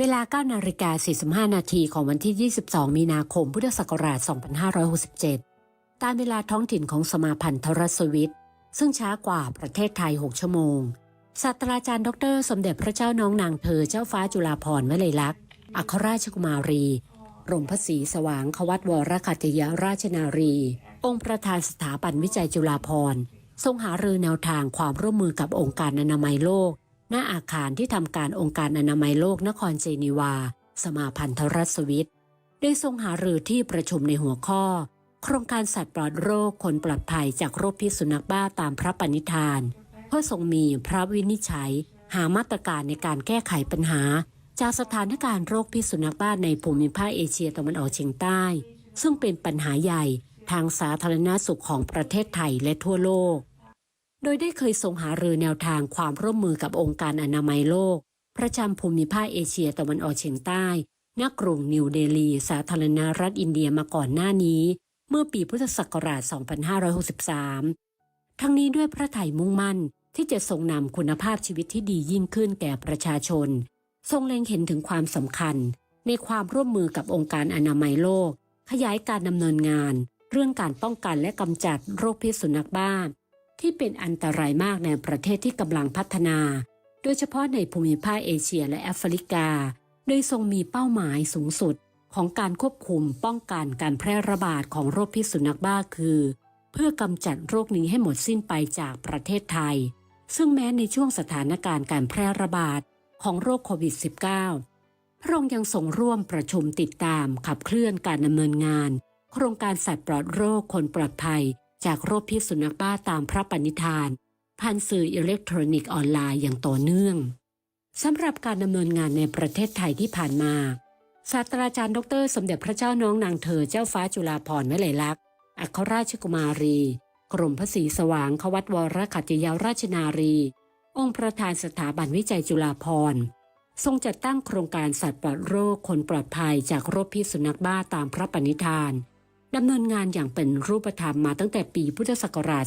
เวลา9นาฬิกา45 นาทีของวันที่ 22 มีนาคม พุทธศักราช 2567 ตามเวลาท้องถิ่นของสมาพันธ์ทรสวิตซึ่งช้ากว่าประเทศไทย 6 ชั่วโมง ศาสตราจารย์ดร สมเด็จพระเจ้าน้องนางเธอเจ้าฟ้าจุฬาภรณ์วลัยลักษณ์ อัครราชกุมารีรมพระศรีสว่างควัตวรคัตยราชนารี องค์ประธานสถาบันวิจัยจุฬาภรณ์ ทรงหารือแนวทางความร่วมมือกับองค์การอนามัยโลก หน้าอาคารที่ทำการองค์การอนามัยโลกนครเจนีวา สมาพันธรัฐสวิตได้ทรงหารือที่ประชุมในหัวข้อ โครงการสัตว์ปลอดโรคคนปลอดภัยจากโรคพิษสุนัขบ้าตามพระปณิธาน เพื่อทรงมีพระวินิจฉัย หามาตรการในการแก้ไขปัญหา จากสถานการณ์โรคพิษสุนัขบ้าในภูมิภาคเอเชียตะวันออกเฉียงใต้ ซึ่งเป็นปัญหาใหญ่ทางสาธารณสุขของประเทศไทยและทั่วโลก โดยได้เคยทรงหารือแนวทางความร่วมมือกับองค์การอนามัยโลก ประจำภูมิภาคเอเชียตะวันออกเฉียงใต้ณกรุงนิวเดลี สาธารณรัฐอินเดียมาก่อนหน้านี้ เมื่อปีพุทธศักราช 2563 ทั้งนี้ด้วยพระไถ่มุ่งมั่นที่จะทรงนำคุณภาพชีวิตที่ดียิ่งขึ้นแก่ประชาชน ทรงเล็งเห็นถึงความสำคัญ ในความร่วมมือกับองค์การอนามัยโลก ขยายการดำเนินงาน เรื่องการป้องกันและกำจัดโรคพิษสุนัขบ้า ที่เป็นอันตรายมากในประเทศที่กำลังพัฒนา โดยเฉพาะในภูมิภาคเอเชียและแอฟริกา โดยทรงมีเป้าหมายสูงสุดของการควบคุมป้องกันการแพร่ระบาดของโรคพิษสุนัขบ้าคือ เพื่อกำจัดโรคนี้ให้หมดสิ้นไปจากประเทศไทย ซึ่งแม้ในช่วงสถานการณ์การแพร่ระบาดของโรคโควิด -19 พระองค์ยังทรงร่วมประชุมติดตามขับเคลื่อนการดำเนินงาน โครงการสัตว์ปลอดโรคคนปลอดภัย จากโรคพิษสุนัขบ้าตามพระปณิธาน ผ่านสื่ออิเล็กทรอนิกส์ออนไลน์อย่างต่อเนื่องสำหรับการดำเนินงานในประเทศไทยที่ผ่านมา ศาสตราจารย์ดร สมเด็จพระเจ้าน้องนางเธอเจ้าฟ้าจุฬาภรณ์วลัยลักษณ์อัครราชกุมารี กรมพระศรีสว่างควัตวรขัตติยาราชนารี องค์ประธานสถาบันวิจัยจุฬาภรณ์ทรงจัดตั้งโครงการสัตว์ปลอดโรคคนปลอดภัยจากโรคพิษสุนัขบ้าตามพระปณิธาน ดำเนินงานอย่างเป็นรูปธรรมมาตั้งแต่ปีพุทธศักราช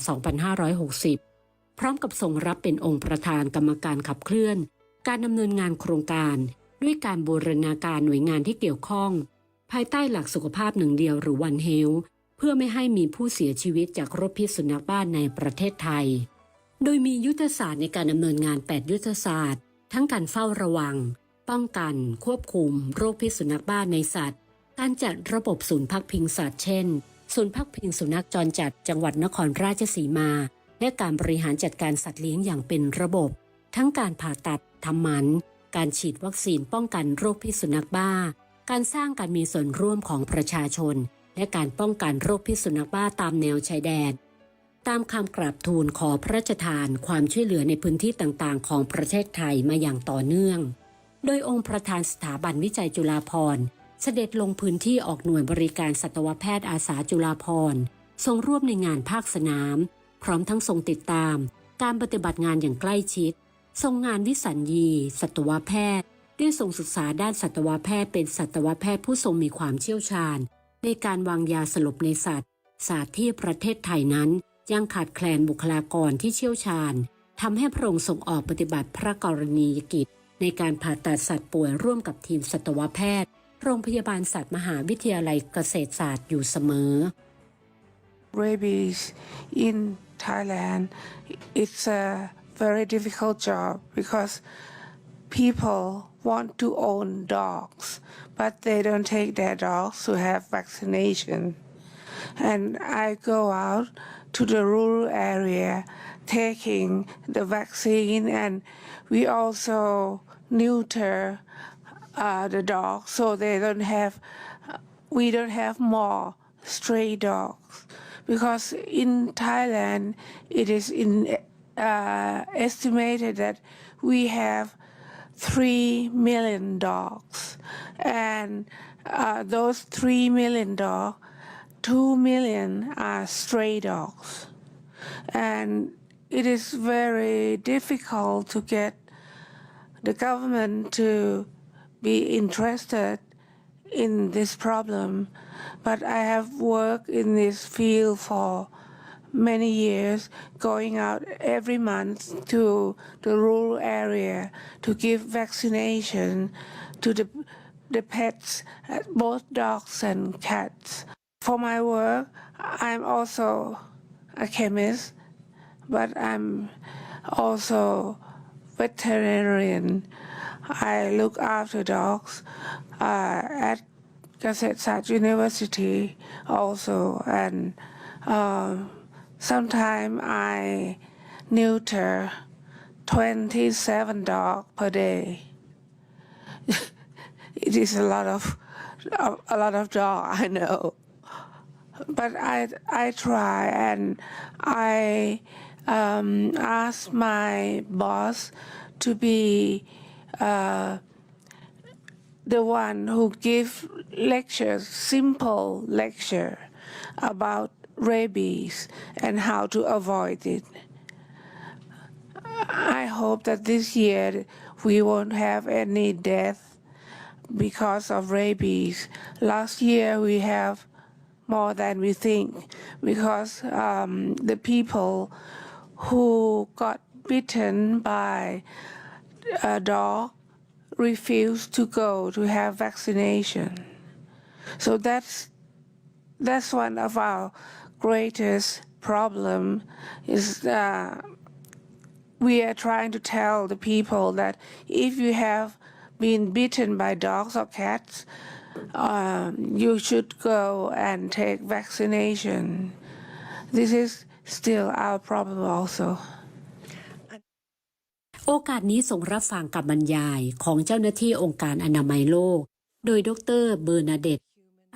2560 พร้อมกับทรงรับเป็นองค์ประธานกรรมการขับเคลื่อน การดำเนินงานโครงการ ด้วยการบูรณาการหน่วยงานที่เกี่ยวข้อง ภายใต้หลักสุขภาพหนึ่งเดียวหรือวันเฮลเพื่อไม่ให้มีผู้เสียชีวิตจากโรคพิษสุนัขบ้าในประเทศไทย โดยมียุทธศาสตร์ในการดำเนินงาน 8 ยุทธศาสตร์ ทั้งการเฝ้าระวัง ป้องกัน ควบคุม โรคพิษสุนัขบ้าในสัตว์ การจัดระบบศูนย์พักพิงสัตว์เช่น ศูนย์พักพิงสุนัขจรจัดจังหวัดนครราชสีมา และการบริหารจัดการสัตว์เลี้ยงอย่างเป็นระบบ ทั้งการผ่าตัดทำหมัน การฉีดวัคซีนป้องกันโรคพิษสุนัขบ้า การสร้างการมีส่วนร่วมของประชาชน และการป้องกันโรคพิษสุนัขบ้าตามแนวชายแดน ตามคำกราบทูลขอพระราชทานความช่วยเหลือในพื้นที่ต่างๆ ของประเทศไทยมาอย่างต่อเนื่อง โดยองค์ประธานสถาบันวิจัยจุฬาภรณ์ เสด็จลงพื้นที่ออกหน่วยบริการสัตวแพทย์อาสาจุฬาภรณ์ทรงร่วมในงานภาคสนาม พร้อมทั้งทรงติดตาม การปฏิบัติงานอย่างใกล้ชิด ทรงงานวิสัญญี สัตวแพทย์ได้ทรงศึกษาด้านสัตวแพทย์เป็นสัตวแพทย์ผู้ทรงมีความเชี่ยวชาญ ในการวางยาสลบในสัตว์ ศาสตร์ที่ประเทศไทยนั้น ยังขาดแคลนบุคลากรที่เชี่ยวชาญทำให้พระองค์ทรงออกปฏิบัติพระกรณียกิจ ในการผ่าตัดสัตว์ป่วยร่วมกับทีมสัตวแพทย์ โรงพยาบาลสัตว์มหาวิทยาลัยเกษตรศาสตร์อยู่เสมอ rabies in Thailand, it's a very difficult job because people want to own dogs, but they don't take their dogs to have vaccination. And I go out to the rural area taking the vaccine, and we also neuter uh, the dogs so they don't have we don't have more stray dogs. Because in Thailand it is in uh, estimated that we have three million dogs. And uh, those three million dogs two million are stray dogs. And it is very difficult to get the government to be interested in this problem, but I have worked in this field for many years, going out every month to the rural area to give vaccination to the, the pets, uh, both dogs and cats. For my work, I'm also a chemist, but I'm also veterinarian. I look after dogs uh, at Kasetsat University also, and um, sometimes I neuter 27 dogs per day. it is a lot of a, lot of dog, I know, but I I try and I um, ask my boss to be the one who give lectures, simple lecture about rabies and how to avoid it. I hope that this year we won't have any death because of rabies. Last year we have more than we think because um, the people who got bitten by a dog refused to go to have vaccination. So that's that's one of our greatest problem is uh, we are trying to tell the people that if you have been bitten by dogs or cats, um, you should go and take vaccination. This is still our problem also. โอกาสนี้ส่งรับฟังกับบรรยายของเจ้าหน้าที่องค์การอนามัยโลก โดยดรเบอร์นาเดต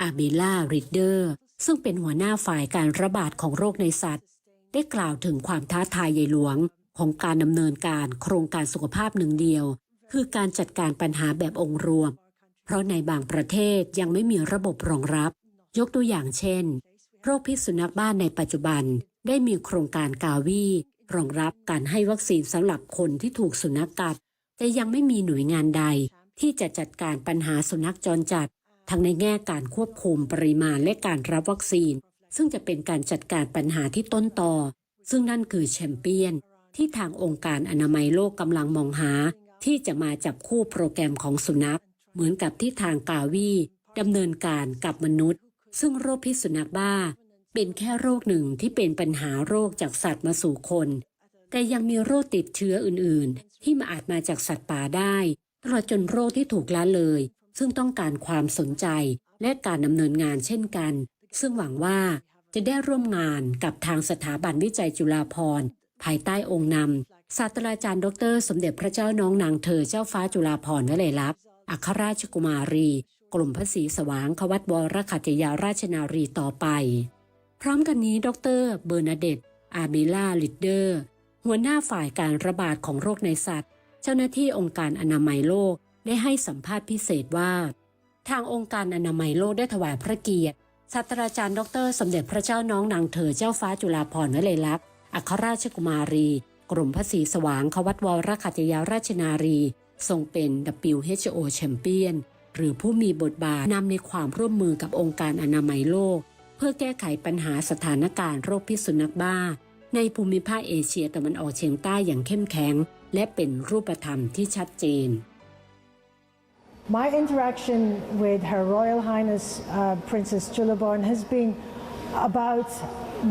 อาเบล่าริดเดอร์ ซึ่งเป็นหัวหน้าฝ่ายการระบาดของโรคในสัตว์ ได้กล่าวถึงความท้าทายใหญ่หลวง ของการดำเนินการโครงการสุขภาพหนึ่งเดียว คือการจัดการปัญหาแบบองค์รวม เพราะในบางประเทศยังไม่มีระบบรองรับ ยกตัวอย่างเช่น โรคพิษสุนัขบ้านในปัจจุบันได้มีโครงการกาวี รองรับการให้วัคซีนสำหรับคนที่ถูกสุนัขกัด แต่ยังไม่มีหน่วยงานใด ที่จะจัดการปัญหาสุนัขจรจัด ทั้งในแง่การควบคุมปริมาณและการรับวัคซีน ซึ่งจะเป็นการจัดการปัญหาที่ต้นตอซึ่งนั่นคือแชมเปี้ยน ที่ทางองค์การอนามัยโลกกำลังมองหา ที่จะมาจับคู่โปรแกรมของสุนัข เหมือนกับที่ทางกาวีดำเนินการกับมนุษย์ ซึ่งโรคพิษสุนัขบ้า เป็นแค่โรคหนึ่งที่เป็นปัญหาโรคจากสัตว์มาสู่คน แต่ยังมีโรคติดเชื้ออื่นๆ ที่มาอาจมาจากสัตว์ป่าได้ตลอดจนโรคที่ถูกละเลย ซึ่งต้องการความสนใจและการดำเนินงานเช่นกัน ซึ่งหวังว่าจะได้ร่วมงานกับทางสถาบันวิจัยจุฬาภรณ์ภายใต้องค์นำศาสตราจารย์ดร สมเด็จพระเจ้าน้องนางเธอเจ้าฟ้าจุฬาภรณ์วลัยลักษณ์อัครราชกุมารี กลุ่มพระศรีสว่างควัตวรขัตยาราชนารีต่อไป ร้อมกันนี้ดรเบอร์นาเดตอาเบล่าลิดเดอร์ หัวหน้าฝ่ายการระบาดของโรคในสัตว์ เจ้าหน้าที่องค์การอนามัยโลกได้ให้สัมภาษณ์พิเศษว่า ทางองค์การอนามัยโลกได้ถวายพระเกียรติศาสตราจารย์ดร สมเด็จพระเจ้าน้องนางเธอเจ้าฟ้าจุฬาภรณ์วลัยลักษณ์อัครราชกุมารี กรมพระศรีสว่างควัตวรขัตยาราชนารี ทรงเป็น WHO แชมเปี้ยนหรือผู้มีบทบาทนำในความร่วมมือกับองค์การอนามัยโลก เพื่อแก้ไขปัญหาสถานการณ์โรคพิษสุนัขบ้า ในภูมิภาคเอเชียตะวันออกเฉียงใต้อย่างเข้มแข็ง และเป็นรูปธรรมที่ชัดเจน My interaction with Her Royal Highness uh, Princess Chulaborn has been about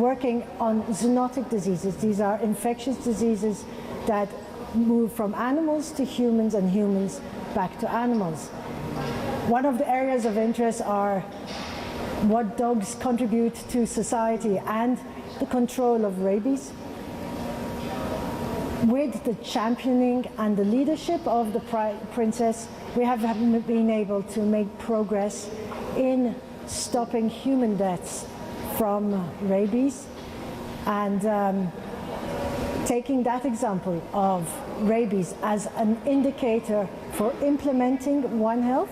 working on zoonotic diseases. These are infectious diseases that move from animals to humans and humans back to animals. One of the areas of interest are what dogs contribute to society and the control of rabies with the championing and the leadership of the princess, we have been able to make progress in stopping human deaths from rabies and um, taking that example of rabies as an indicator for implementing One Health.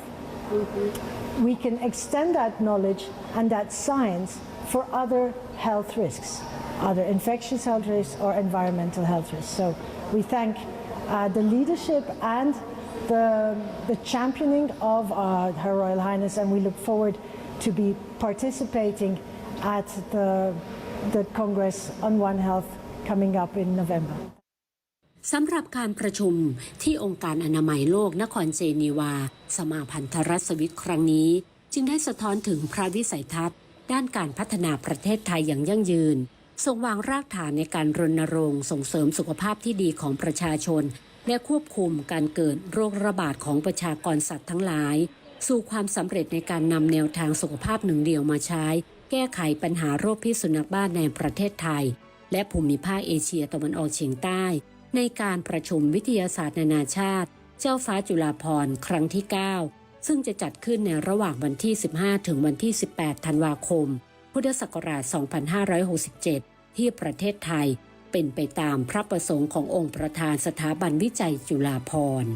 We can extend that knowledge and that science for other health risks, other infectious health risks or environmental health risks. So we thank uh, the leadership and the, the championing of uh, Her Royal Highness, and we look forward to be participating at the, the Congress on One Health coming up in November. สำหรับการประชุมที่องค์การอนามัยโลกนครเจนีวา สมาพันธรัฐสวิตครั้งนี้ จึงได้สะท้อนถึงพระวิสัยทัศน์ ด้านการพัฒนาประเทศไทยอย่างยั่งยืนทรงวางรากฐานในการรณรงค์ส่งเสริมสุขภาพที่ดีของประชาชน และควบคุมการเกิดโรคระบาดของประชากรสัตว์ทั้งหลาย สู่ความสำเร็จในการนำแนวทางสุขภาพหนึ่งเดียวมาใช้ แก้ไขปัญหาโรคพิษสุนัขบ้าในประเทศไทย และภูมิภาคเอเชียตะวันออกเฉียงใต้ ในการประชุมวิทยาศาสตร์นานาชาติ เจ้าฟ้าจุฬาภรณ์ครั้งที่ 9 ซึ่งจะจัดขึ้นในระหว่างวันที่ 15 ถึงวันที่ 18 ธันวาคม พุทธศักราช 2567 ที่ประเทศไทยเป็นไปตามพระประสงค์ขององค์ประธานสถาบันวิจัยจุฬาภรณ์